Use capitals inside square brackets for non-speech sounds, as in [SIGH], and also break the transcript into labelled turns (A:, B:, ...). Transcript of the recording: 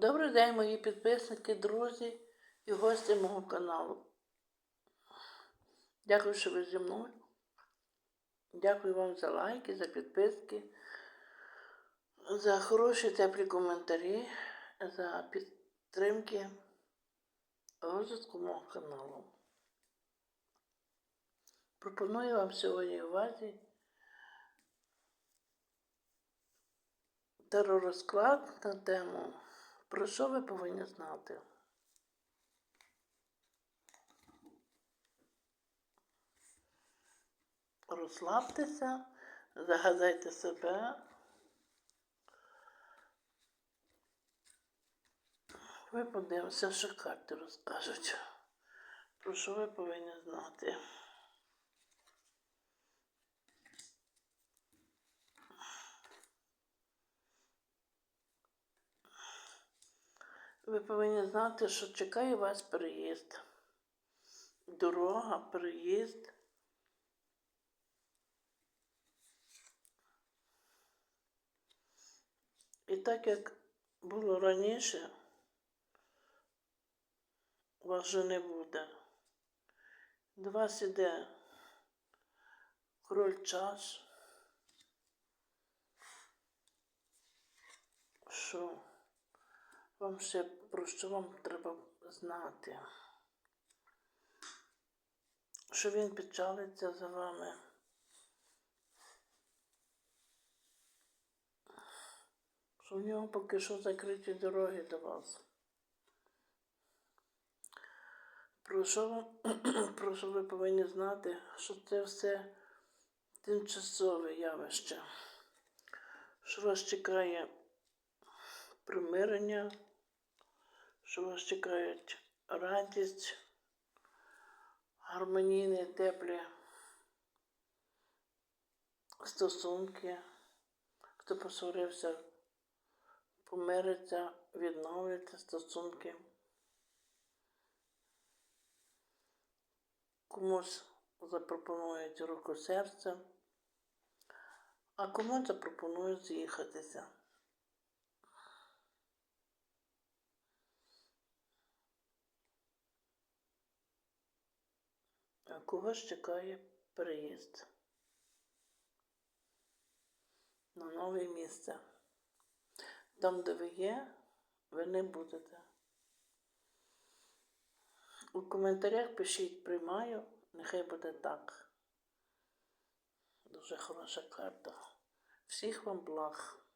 A: Добрий день, мої підписники, друзі і гості мого каналу. Дякую, що ви зі мною. Дякую вам за лайки, за підписки, за хороші теплі коментарі, за підтримки розвитку мого каналу. Пропоную вам сьогодні увазі теророзклад на тему, про що ви повинні знати. Розслабтеся, загадайте себе. Ви подивимося, що карти розкажуть. Про що ви повинні знати. Ви повинні знати, що чекає вас переїзд. Дорога, переїзд. І так як було раніше, вас вже не буде. До вас іде король час. Що вам ще про що вам треба знати? Що він печалиться за вами? що в нього поки що закриті дороги до вас. Про що, [CLEARS THROAT] про що ви повинні знати, що це все тимчасове явище, що вас чекає примирення, що вас чекають радість, гармонійні, теплі стосунки, хто посварився помириться, відновлюється стосунки. Комусь запропонують руку серця, а комусь запропонують з'їхатися. А когось чекає переїзд на нове місце. Там, де ви є, ви не будете. У коментарях пишіть приймаю, нехай буде так. Дуже хороша карта. Всіх вам благ.